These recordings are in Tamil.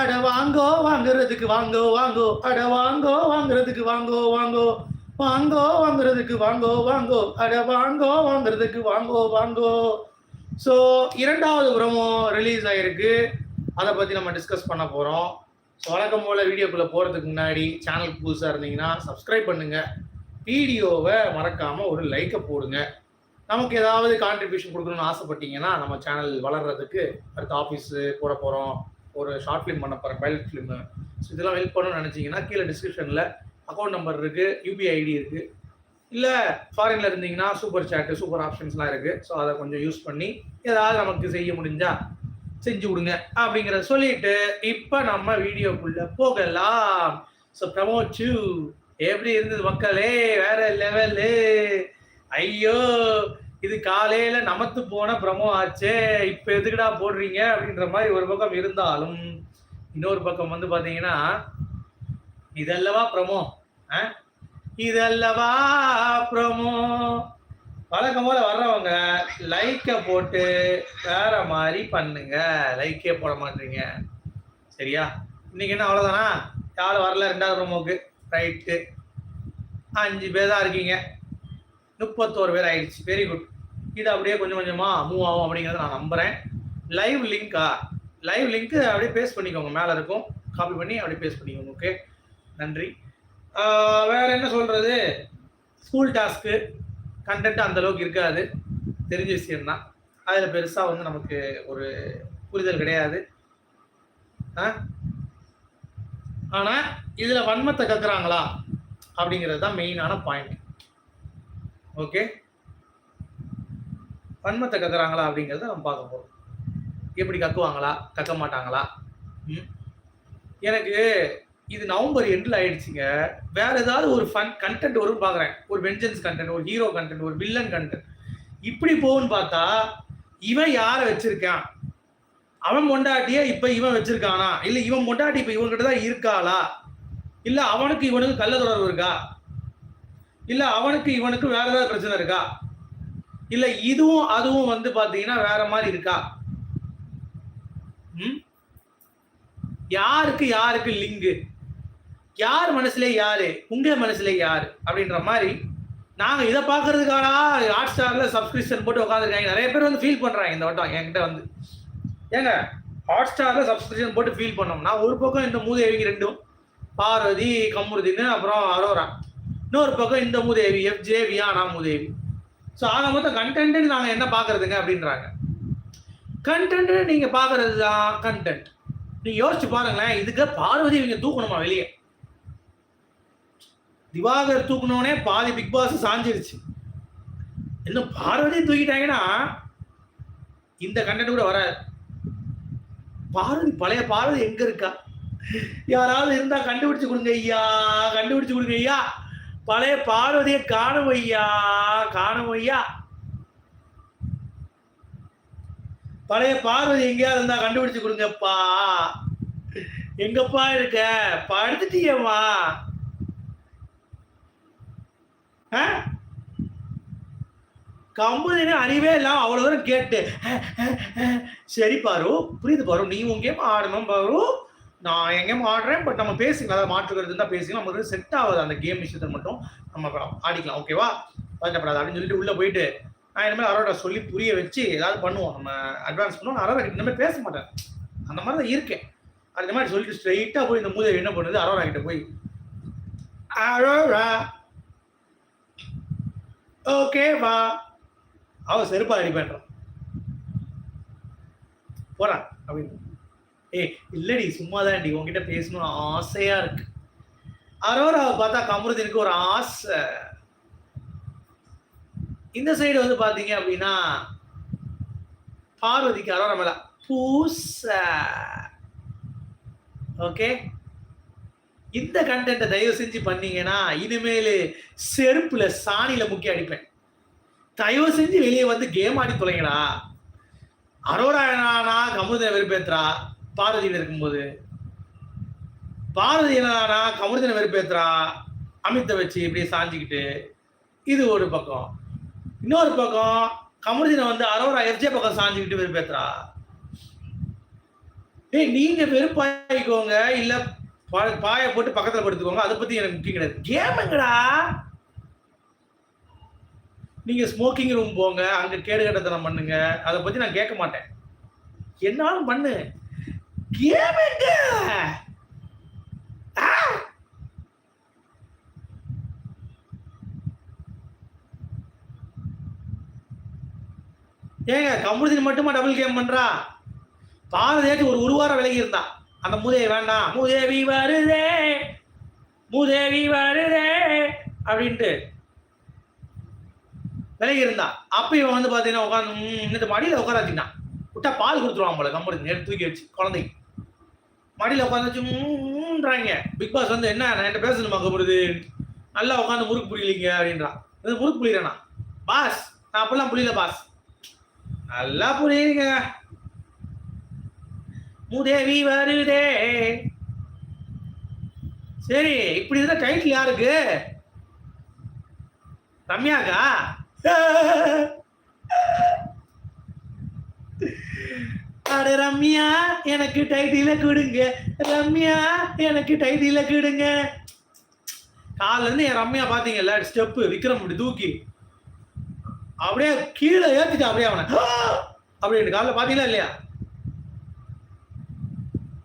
அட வாங்கோ வாங்குறதுக்கு வாங்கோ வாங்கோ. அட வாங்கோ வாங்குறதுக்கு வாங்கோ வாங்கோ. வாங்கோ வாங்குறதுக்கு வாங்கோ வாங்கோ. அட வாங்கோ வாங்குறதுக்கு வாங்கோ வாங்கோ. ஸோ இரண்டாவது உரமும் ரிலீஸ் ஆயிருக்கு. அதை பற்றி நம்ம டிஸ்கஸ் பண்ண போகிறோம் ஸோ வழக்கம் போல் வீடியோக்குள்ளே போகிறதுக்கு முன்னாடி சேனலுக்கு புதுசாக இருந்தீங்கன்னா சப்ஸ்கிரைப் பண்ணுங்கள் வீடியோவை மறக்காமல் ஒரு லைக்கை போடுங்க. நமக்கு ஏதாவது கான்ட்ரிபியூஷன் கொடுக்கணும்னு ஆசைப்பட்டீங்கன்னா நம்ம சேனல் வளர்கிறதுக்கு அடுத்த ஆஃபீஸு போட போகிறோம் ஒரு ஷார்ட் ஃபிலிம் பண்ண போகிறேன் பைலட் ஃபிலிமு ஸோ இதெல்லாம் ஹெல்ப் பண்ணணும்னு நினச்சிங்கன்னா கீழே டிஸ்கிரிப்ஷனில் அக்கௌண்ட் நம்பர் இருக்குது யூபிஐ ஐடி இருக்குது இல்லை ஃபாரினில் இருந்தீங்கன்னா சூப்பர் சேட்டு சூப்பர் ஆப்ஷன்ஸ்லாம் இருக்குது ஸோ அதை கொஞ்சம் யூஸ் பண்ணி ஏதாவது நமக்கு செய்ய முடிஞ்சால் செஞ்சு விடுங்க அப்படிங்கிறத சொல்லிட்டு இப்போ நம்ம வீடியோக்குள்ளே போகலாம். ஸோ ப்ரமோச்சு எப்படி இருந்தது மக்களே? வேற லெவலு ஐயோ! இது காலையில நமத்து போன பிரமோ ஆச்சே இப்ப எதுக்குடா போடுறீங்க? அப்படின்ற மாதிரி ஒரு பக்கம் இருந்தாலும் இன்னொரு பக்கம் வந்து பாத்தீங்கன்னா இதல்லவா ப்ரமோ இதல்லவா பிரமோ. வழக்கம் போல வர்றவங்க லைக்கை போட்டு வேற மாதிரி பண்ணுங்க. லைக்கே போட மாட்டீங்க. சரியா? இன்னைக்கு என்ன அவ்வளோதானா யாரும் வரல ரெண்டாவது ப்ரமோக்கு ரைட்டு அஞ்சு பேர் தான் இருக்கீங்க. முப்பத்தோரு பேர் ஆயிடுச்சு. வெரி குட் இது அப்படியே கொஞ்சம் கொஞ்சமாக மூவ் ஆகும் அப்படிங்கிறத நான் நம்புகிறேன் லைவ் லிங்க்கா லைவ் லிங்க்கு அப்படியே பேஸ்ட் பண்ணிக்கோங்க. மேலே இருக்கும். காப்பி பண்ணி அப்படியே பேஸ்ட் பண்ணிக்கோங்க. ஓகே நன்றி. வேற என்ன சொல்கிறது ஸ்கூல் டாஸ்க்கு கண்டென்ட் அந்த அளவுக்கு இருக்காது. தெரிஞ்ச விஷயம்தான். அதில் பெருசாக வந்து நமக்கு ஒரு புரிதல் கிடையாது. ஆ? ஆனால் இதில் வன்மத்தை கத்துறாங்களா அப்படிங்கிறது தான் மெயினான பாயிண்ட் ஓகே? வன்மத்தை கக்குறாங்களா அப்படிங்கிறத நம்ம பார்க்க போகிறோம் எப்படி கக்குவாங்களா? கக்க மாட்டாங்களா? ம்? எனக்கு இது நவம்பர் எண்டில் ஆயிடுச்சுங்க. வேற ஏதாவது ஒரு ஃபன் கண்டென்ட் வரும் பார்க்குறேன். ஒரு வெஞ்சன்ஸ் கண்டென்ட் ஒரு ஹீரோ கண்டென்ட் ஒரு வில்லன் கண்டென்ட் இப்படி போகும்னு பார்த்தா இவன் யாரை வச்சிருக்கான்? அவன் பொண்டாட்டிய இப்ப இவன் வச்சிருக்கானா? இல்ல இவன் மொண்டாட்டி இப்ப இவன்கிட்ட தான் இருக்காளா? இல்ல அவனுக்கு இவனுக்கு கள்ள தொடர்பு இருக்கா? இல்ல அவனுக்கு இவனுக்கு வேற ஏதாவது பிரச்சனை இருக்கா? இல்ல இதுவும் அதுவும் வந்து பாத்தீங்கன்னா வேற மாதிரி இருக்கா? ம்? யாருக்கு யாருக்கு லிங்கு யார் மனசுல யாரு? உங்க மனசுல யாரு? அப்படின்ற மாதிரி நாங்க இதை பார்க்கறதுக்கானா ஹாட் ஸ்டார்ல சப்ஸ்கிரிப்ஷன் போட்டு உட்காந்துருக்காங்க நிறைய பேர் வந்து ஃபீல் பண்றாங்க இந்த வட்டம் என்கிட்ட வந்து. ஏங்க ஹாட் ஸ்டார்ல சப்ஸ்கிரிப்ஷன் போட்டு ஃபீல் பண்ணோம்னா ஒரு பக்கம் இந்த மூதேவிக்கு ரெண்டும் பார்வதி கமுருதின்னு அப்புறம் அரோரா. இன்னொரு பக்கம் இந்த மூதேவி எஃப்ஜே வியானா மூதேவி. ஸோ ஆக மொத்தம் கண்டென்ட் நாங்கள் என்ன பார்க்கறதுங்க அப்படின்றாங்க. கண்டென்ட் நீங்கள் பார்க்குறது தான் கண்டென்ட் நீங்கள் யோசிச்சு பாருங்களேன் இதுக்கு பார்வதி இவங்க தூக்கணுமா வெளியே? திவாகர் தூக்கணுனே பாதி பிக் பாஸ் சாஞ்சிருச்சு. இன்னும் பார்வதி தூக்கிட்டாங்கன்னா இந்த கண்டென்ட் கூட வராது. பார்வதி பழைய பார்வதி எங்க இருக்கா? யாராவது இருந்தா கண்டுபிடிச்சு கொடுங்க ஐயா கண்டுபிடிச்சு கொடுங்க ஐயா. பழைய பார்வதியை காணும் ஐயா காணும் ஐயா பழைய பார்வதி எங்கேயாவது இருந்தா கண்டுபிடிச்சு கொடுங்கப்பா. எங்கப்பா இருக்க? படுத்துட்டியம்மா. ஆ? கம்பெனி அறிவே இல்லாம அவ்வளவு தூரம் கேட்டு சரி பாரு புரியுது பாரு நீ உங்க ஆடணும் பாரு. நான் எங்கேயும் ஆடுறேன் பட் நம்ம பேசிக்கலாம் அதாவது மாற்றுக்கிறது தான் பேசிக்கலாம் நமக்கு செட் ஆகுது அந்த கேம் விஷயத்தை மட்டும். நம்ம ஆடிக்கலாம் ஓகேவா பதட்டப்படாது அப்படின்னு சொல்லிட்டு உள்ளே போயிட்டு நான் இனிமேல் அரோட சொல்லி புரிய வச்சு ஏதாவது பண்ணுவோம். நம்ம அட்வான்ஸ் பண்ணுவோம். அரோட இனிமேல் பேச மாட்டேன். அந்த மாதிரி தான் இருக்கேன். அந்த மாதிரி சொல்லிட்டு ஸ்ட்ரைட்டாக போய் இந்த மூதை என்ன பண்ணுது? அரோரா கிட்ட போய் அரோரா ஓகே வா? அவ செருப்பா அடிப்பேன்றான் போறான் அப்படின்னு. ஏய் இல்லடி சும்மா தான்டி உங்ககிட்ட பேசணும் ஆசையா இருக்கு. அரோராவை பார்த்தா கமருதீனுக்கு ஒரு ஆசை. இந்த சைடு வந்து பாத்தீங்க அப்படின்னா பார்வதிக்கு அரோரா மேல பூச. ஓகே இந்த கண்டென்ட்டை தயவு செஞ்சு பண்ணீங்கன்னா இனிமேல் செருப்புல சாணியில முக்கி அடிப்பேன். தயவு செஞ்சு வெளியே வந்து கேம் ஆடி தொலைங்கடா. அரோராயணானா கமுதனை வெறுப்பேத்துறா. பார்வதியில் இருக்கும்போது பார்வதி என்னன்னா கமுதனை வெறுப்பேத்துறா அமித்தை வச்சு இப்படியே சாஞ்சிக்கிட்டு இது ஒரு பக்கம். இன்னொரு பக்கம் கமருதீனை வந்து அரோரா எஃப்ஜே பக்கம் சாஞ்சிக்கிட்டு வெறுப்பேத்துறா. ஏய் நீங்க வெறுப்பாயிக்கோங்க. இல்ல பா- பாயை போட்டு பக்கத்துல படுத்துக்கோங்க. அதை பத்தி எனக்கு முக்கியம் கிடையாது. கேமுங்கடா நீங்க ஸ்மோக்கிங் ரூம் போங்க. அங்க கேடு கட்டத்தனம் பண்ணுங்க. அதை பத்தி நான் கேட்க மாட்டேன். என்னாலும் பண்ணு. கேம் ஆ! Ah! ஏங்க கமுருதின் மட்டுமா டபுள் கேம் பண்றா? பாரதியாச்சும் ஒரு ஒரு வாரம் விலகி இருந்தான். அந்த மூதேவி வேண்டாம் மூதேவி வருதே. மூதேவி வருதே. அப்படின்ட்டு விலகி இருந்தா அப்ப இவன் வந்து பாத்தீங்கன்னா உட்காந்து இந்த மடியில உட்கார வச்சுக்கிட்டான். விட்டா பால் கொடுத்துருவான் போல கம்பெனி எடுத்து தூக்கி வச்சு குழந்தைக்கு. மடியில் உட்காந்து வச்சு மூன்றாங்க. பிக் பாஸ் வந்து என்ன நான் என்கிட்ட பேசணுமா பார்க்கப்படுது நல்லா உட்காந்து முறுக்கு புரியலீங்க அப்படின்றான் இது முறுக்கு புரியறேனா பாஸ் நான் அப்பெல்லாம் புரியல பாஸ் நல்லா புரியுங்க மூதேவி வருதே. சரி இப்படி இருந்தா டைட்டில் யாருக்கு? ரம்யாக்கா? அட ரம்யா எனக்கு டைட்டில கொடுங்க. ரம்யா எனக்கு டைட்டில கொடுங்க. காலில் இருந்து என் ரம்யா பாத்தீங்கல்ல ஸ்டெப்பு விக்ரம் இப்படி தூக்கி. அப்படியே கீழே ஏத்திட்டான் அப்படியே அவனை. அப்படின்னு காலில் பார்த்தீங்களா இல்லையா?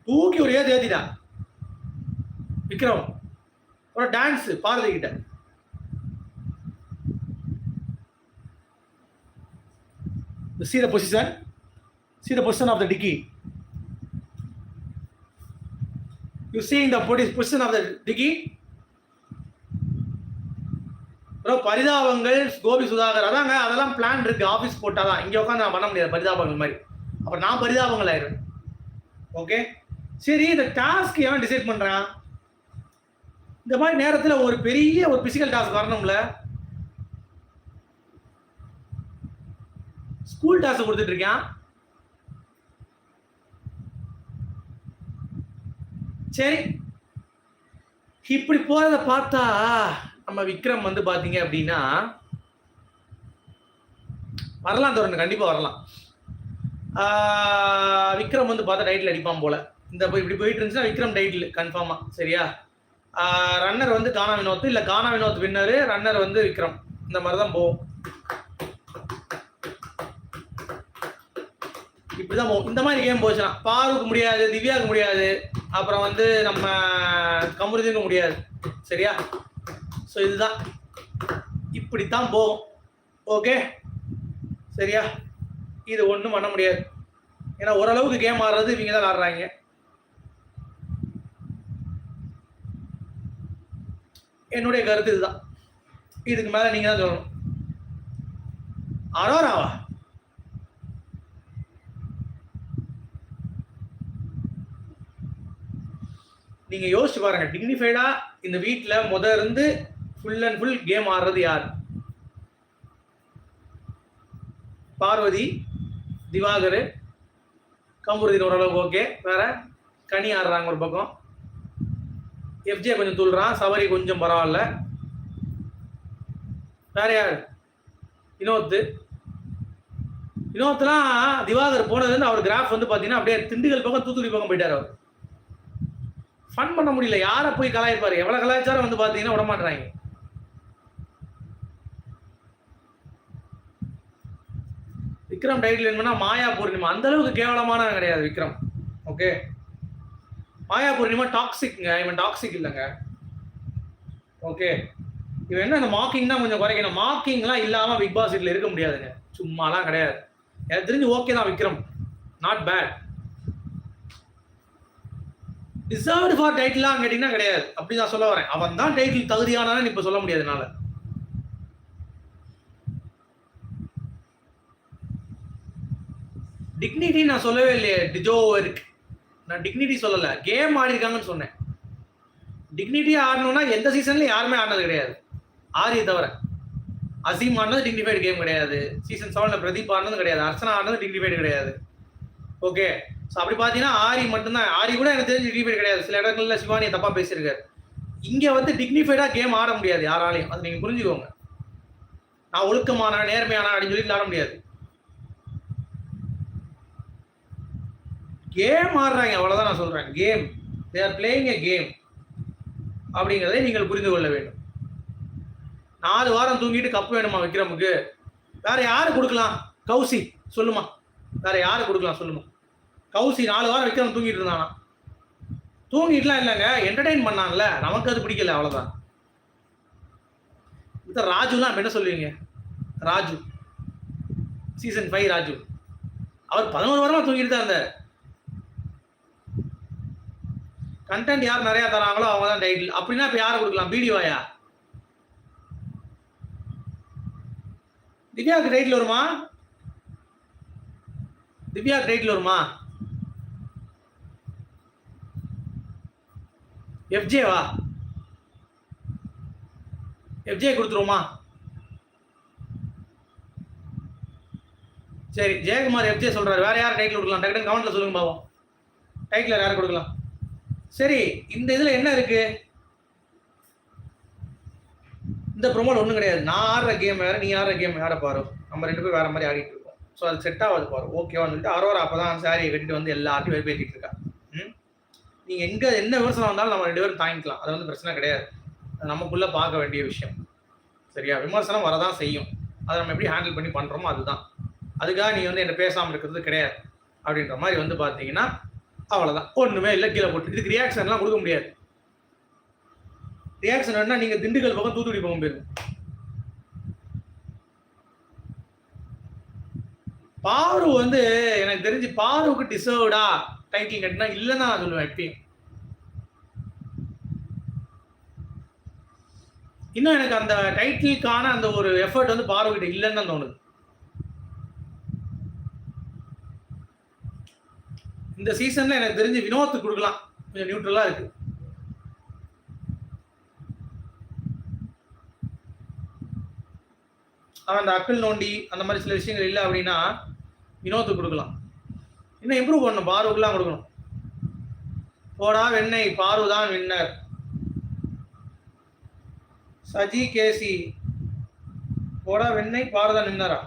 தூக்கி ஒரு ஏற்றி ஏற்றிட்டான் விக்ரம் ஒரு டான்ஸ் பாரதி கிட்ட. சீர position see the position of the dicky. You seeing the posi- position of the dicky? Bro பரிதாபங்கள் கோபி சுதாகர் அதாங்க அதெல்லாம் பிளான் இருக்கு ஆஃபீஸ் போட்டால் தான் இங்கே உட்காந்து நான் பண்ண முடியாது பரிதாபங்கள் மாதிரி. அப்புறம் நான் பரிதாபங்கள் ஆயிரும். ஓகே சரி இந்த டாஸ்க் எவன் டிசைட் பண்ணுறான் இந்த மாதிரி நேரத்தில் ஒரு பெரிய ஒரு பிசிக்கல் டாஸ்க் வரணும்ல. ஸ்கூல் டாஸ்க் கொடுத்துட்ருக்கேன் சரி. இப்படி போறத பார்த்தா நம்ம விக்ரம் வந்து பாத்தீங்க அப்படின்னா வரலாம் தோறணும் கண்டிப்பா வரலாம். விக்ரம் வந்து பார்த்தா டைட்டில் அடிப்பான் போல. இந்த போய் இப்படி போயிட்டு இருந்துச்சுன்னா விக்ரம் டைட்டில் கன்ஃபார்மா சரியா? ரன்னர் வந்து கானா வினோத் இல்ல கானா வினோத் வின்னரு ரன்னர் வந்து விக்ரம். இந்த மாதிரி தான் போகும் இப்படிதான் போகும் இந்த மாதிரி கேம் போச்சுன்னா பாருக்கு முடியாது திவ்யாவுக்கு முடியாது. அப்புறம் வந்து நம்ம கமருதீனுக்கு முடியாது. சரியா? ஸோ இதுதான். இப்படித்தான் போகும். ஓகே சரியா? இது ஒன்றும் பண்ண முடியாது. ஏன்னா ஓரளவுக்கு கேம் ஆடுறது இவங்க தான் ஆடுறாங்க என்னுடைய கருத்து இதுதான். இதுக்கு மேலே நீங்கள் தான் சொல்லணும். அரோராவா? நீங்க யோசிச்சு பாருங்க டிக்னிஃபைடா இந்த வீட்டில் முத இருந்து ஃபுல் அண்ட் ஃபுல் கேம் ஆடுறது யார்? பார்வதி திவாகர் கம்புருதீன் ஓரளவுக்கு ஓகே வேற கனி ஆடுறாங்க ஒரு பக்கம். எஃப்ஜே கொஞ்சம் துள்ளுறான் சபரி கொஞ்சம் பரவாயில்ல. வேற யார்? வினோத்து. வினோத்லாம் திவாகர் போனதுலேருந்து அவர் கிராஃப் வந்து பார்த்தீங்கன்னா அப்படியே திண்டுக்கல் பக்கம் தூத்துக்குடி பக்கம் போயிட்டார் அவர். ஃபன் பண்ண முடியல. யாரை போய் கலாய்ப்பாரு? எவ்வளோ கலாச்சாரம் வந்து பார்த்தீங்கன்னா விடமாட்டுறாங்க விக்ரம் டைட்டில் வேணும்னா மாயா பூர்ணிமா. அந்த அளவுக்கு கேவலமான கிடையாது விக்ரம். ஓகே மாயா பூர்ணிமா டாக்ஸிக்ங்க இவன் டாக்ஸிக் இல்லைங்க. ஓகே இவன் என்ன அந்த மார்க்கிங் தான் கொஞ்சம் குறைக்கணும். மார்க்கிங்லாம் இல்லாமல் பிக் பாஸ் வீட்டில் இருக்க முடியாதுங்க. சும்மாலாம் கிடையாது. எனக்கு தெரிஞ்சு ஓகே தான் Vikram. Not bad deserved for டைட்டிலாம் கேட்டிங்கன்னா கிடையாது. அப்படி நான் சொல்ல வரேன். அவன் தான் டைட்டில் தகுதியானான்னு இப்போ சொல்ல முடியாது என்னால். டிக்னிட்டி நான் சொல்லவே இல்லையே. டிஜோ இருக்கு. நான் டிக்னிட்டி சொல்லலை. கேம் ஆடி இருக்காங்கன்னு சொன்னேன். டிக்னிட்டி ஆடணும்னா எந்த சீசன்லையும் யாருமே ஆடினது கிடையாது. ஆரிய தவிர. அசீம் ஆடினது டிக்னிஃபைடு கேம் கிடையாது. சீசன் செவனில் பிரதீப் ஆடினது கிடையாது. அர்ச்சனா ஆடினது டிக்னிஃபைடு கிடையாது. ஓகே ஸோ அப்படி பார்த்தீங்கன்னா ஆரி மட்டும்தான். ஆரி கூட எனக்கு தெரிஞ்சு டிக்னிஃபைடு கிடையாது. சில இடங்கள்ல சிவானியை தப்பா பேசியிருக்காரு. இங்கே வந்து டிக்னிஃபைடாக கேம் ஆட முடியாது யாராலையும். அது நீங்கள் புரிஞ்சுக்கோங்க. நான் ஒழுக்கமான நேர்மையான அப்படின்னு சொல்லி ஆட முடியாது. கேம் ஆடுறாங்க. அவ்வளோதான் நான் சொல்கிறேன் game they are playing a game அப்படிங்கிறதை நீங்கள் புரிந்து கொள்ள வேண்டும். நாலு வாரம் தூங்கிட்டு கப்பு வேணுமா விக்ரமுக்கு? வேற யாரு கொடுக்கலாம்? கௌசி சொல்லுமா. வேற யாரு கொடுக்கலாம்? சொல்லுமா. கௌசி நாலு வாரம் விக்ரம் தூங்கிட்டு இருந்தானா? தூங்கிட்டுலாம் இல்லைங்க என்டர்டைன் பண்ணான்ல. நமக்கு அது பிடிக்கல அவ்வளோதான் இந்த ராஜுலாம் அப்ப என்ன சொல்லுவீங்க? ராஜு. Season five Raju. அவர் பதினோரு வாரமாக தூங்கிட்டு தான் இருந்தார். கண்டென்ட் யார் நிறையா தராங்களோ அவங்க தான் டைட்டில் அப்படின்னா இப்போ யாரை கொடுக்கலாம்? பிடிவாயா திவ்யாவுக்கு டைட்டில் வருமா? திவ்யாவுக்கு டைட்டில் வருமா? எஃப்ஜேவா எஃப்ஜே கொடுத்துருவோமா? சரி ஜெயக்குமார் எஃப்ஜே சொல்கிறார் வேறு யார் டைட்டில் கொடுக்கலாம்? டக்குனு கமெண்ட்ல சொல்லுங்க பாவம். டைட்டில் யார் கொடுக்கலாம்? சரி இந்த இதில் என்ன இருக்குது இந்த ப்ரொமோல் ஒன்றும் கிடையாது. நான் ஆடுற கேம் வேறு நீ ஆடுற கேம் வேறு பாரு. நம்ம ரெண்டு பேரும் வேறு மாதிரி ஆடிட்டு இருக்கோம். ஸோ அது செட் ஆகாது பாரு. ஓகேவான்னு சொல்லிட்டு அரோரா அப்பதான் சாரியை வெட்டிட்டு வந்து எல்லாத்தையும் வெறுப்பேற்றிட்டு இருக்கா. நீங்க எங்க என்ன விமர்சனம் வந்தாலும் நம்ம ரெண்டு பேரும் தாங்கிக்கலாம். அது வந்து பிரச்சனை கிடையாது. நமக்குள்ள பார்க்க வேண்டிய விஷயம். சரியா? விமர்சனம் வரதான் செய்யும். அதை நம்ம எப்படி ஹேண்டில் பண்ணி பண்றோமோ அதுதான். அதுக்காக நீ வந்து என்ன பேசாமல் இருக்கிறது கிடையாது. அப்படின்ற மாதிரி வந்து பாத்தீங்கன்னா அவ்வளவுதான். ஒண்ணுமே இல்லை. கீழே போட்டு. இதுக்கு ரியாக்ஷன்லாம் கொடுக்க முடியாது. ரியாக்ஷன் வேணா நீங்க திண்டுக்கல் பக்கம் தூத்துக்குடி பக்கம் போயிருங்க பாரு வந்து எனக்கு தெரிஞ்சு பாருக்கு டிசர்வ்டா டைட்டில் கட்டினா இல்லைன்னு நான் சொல்லுவேன் எப்பயும் இன்னும் எனக்கு அந்த டைட்டிலுக்கான அந்த ஒரு எஃபர்ட் வந்து பார்வையிட்ட இல்லைன்னு தான் தோணுது. இந்த சீசன்ல எனக்கு தெரிஞ்சு வினோத்துக்கு கொடுக்கலாம். கொஞ்சம் நியூட்ரலா இருக்கு. அவன் அந்த அக்கல் நோண்டி அந்த மாதிரி சில விஷயங்கள் இல்லை அப்படின்னா வினோத்துக்கு கொடுக்கலாம். இன்னும் இம்ப்ரூவ் பண்ணணும்? பாருவுக்குலாம் கொடுக்கணும். போடா வெண்ணெய் பாரு தான் வின்னர் சஜி கேசி. போடா வெண்ணெய் பாரு தான் வின்னரா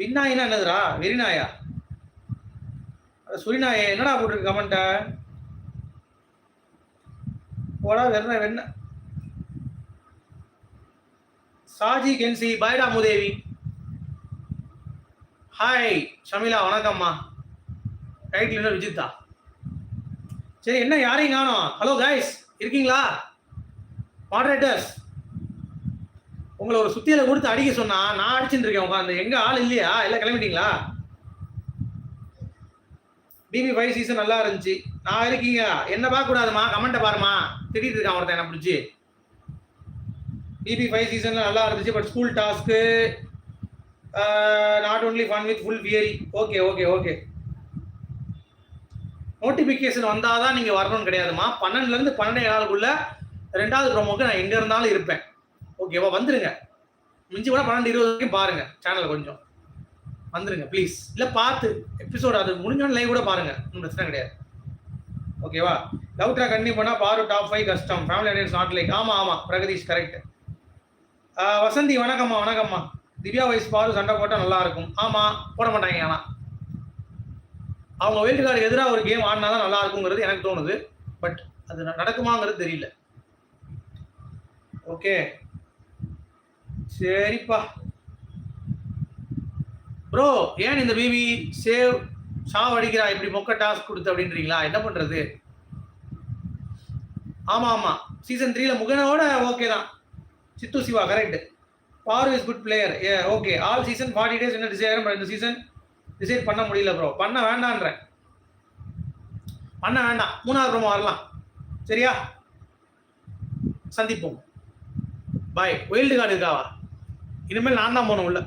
வின்னாயினா என்னதுடா? வெறிநாயா அட சுரிநாயே என்னடா போட்டிருக்கு கமெண்ட்ட போடா வெண்ண வெண்ண சாஜி கென்சி பாய்டா முதேவி. ஹாய் ஷமிலா வணக்கம்மா. டைட்டில் என்ன விஜித்தா? சரி என்ன யாரையும் காணோம்? ஹலோ கைஸ் இருக்கீங்களா? மாடரேட்டர்ஸ் உங்களை ஒரு சுத்தியில கொடுத்து அடிக்க சொன்னா நான் அடிச்சுட்டு இருக்கேன் உட்காந்து எங்க ஆள் இல்லையா? எல்லாம் கிளம்பிட்டீங்களா? பிபி ஃபைவ் சீசன் நல்லா இருந்துச்சு. நான் இருக்கீங்க. என்ன பார்க்க கூடாதுமா கமெண்ட்டை பாருமா. திட்டிட்டு இருக்கான் ஒருத்தன் என்ன பிடிச்சி. பிபி ஃபைவ் சீசன்ல நல்லா இருந்துச்சு but school task not only fun with full weary okay okay okay notification வந்தால் தான் நீங்கள் வரணும்னு கிடையாதுமா பன்னெண்டுலேருந்து பன்னெண்டே நாளுக்குள்ள ரெண்டாவது ப்ரோமோக்கு நான் எங்கே இருந்தாலும் இருப்பேன். ஓகேவா வந்துருங்க. மிஞ்சி கூட பன்னெண்டு இருபது வரைக்கும் பாருங்கள் சேனல் கொஞ்சம். வந்துருங்க ப்ளீஸ் இல்லை பார்த்து. எபிசோடு அது முடிஞ்சோன்னு லைவ் கூட பாருங்க. ஒன்றும் பிரச்சனை கிடையாது. ஓகேவா லவ் ட்ராக் கண்டினியூ பண்ணால் பாரு டாப் ஃபைவ் கஷ்டம். ஃபேமிலி ஆடியன்ஸ் நாட் லைக் ஆமாம் ஆமாம் பிரகதீஷ் கரெக்ட் வசந்தி வணக்கம்மா வணக்கம்மா. திவ்யா வயசு பாரு சண்டை போட்டால் நல்லாயிருக்கும் ஆமாம் போட மாட்டாங்க ஆனால் அவங்க வைல்டு எதிராக ஒரு கேம் ஆடினா தான் நல்லா இருக்குங்கிறது எனக்கு தோணுது. பட் அது நடக்குமாங்கிறது தெரியல. ஓகே சரிப்பா. ப்ரோ ஏன் இந்த பிபி சேவ் சாவ் அடிக்கிறா? இப்படி மொக்க டாஸ்க் கொடுத்து அப்படின்றீங்களா? என்ன பண்றது? ஆமா ஆமா. சீசன் த்ரீல முகனோட ஓகே தான். Sidhu Siva correct Paru is good player A okay all season forty days என்ன டிசைர் இந்த சீசன் டிசைட் பண்ண முடியல ப்ரோ பண்ண வேண்டான்றேன் பண்ண வேண்டாம். மூணாவது ப்ரோமோ வரலாம். சரியா? சந்திப்போம். பாய் ஒயில்டு கார்டு இருக்காவா? இனிமேல் நான் தான் போகணும் உள்ள.